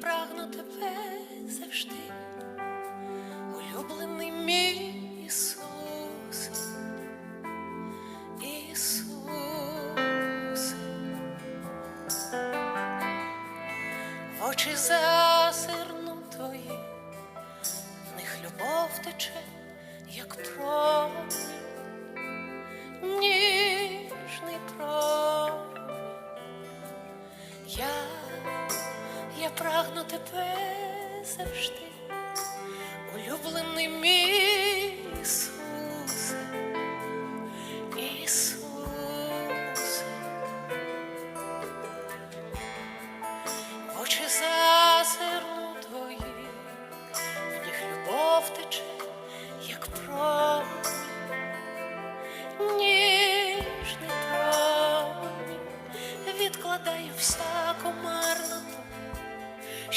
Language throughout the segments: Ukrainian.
прагну тебе завжди, улюблений мій Ісус, Ісус, в очі зазирну твої, в них любов тече, як промінь, прагну тебе завжди, улюблений мій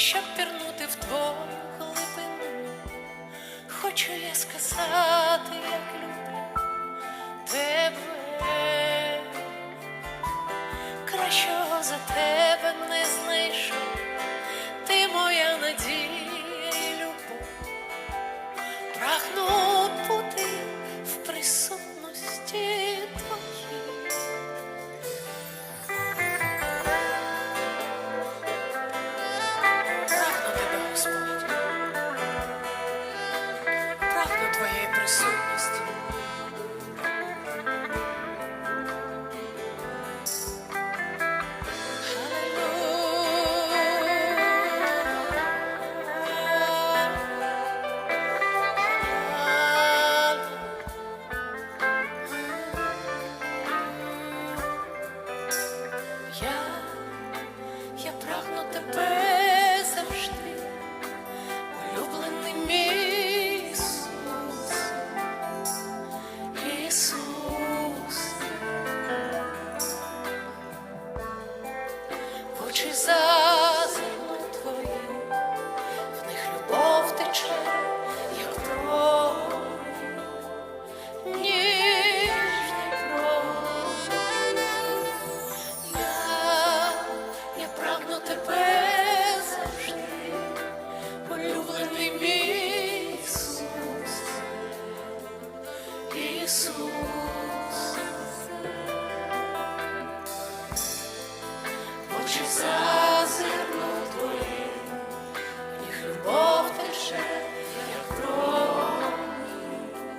щоб пірнути в твою глибину. Хочу я сказати, як люблю тебе кращого за тебе твоєї присутності. Я, я прагну тебе очі зазирну твої, в них любов тече, як промінь, ніжний промінь. Я, я прагну тебе завжди, улюблений мій Ісус, Ісус.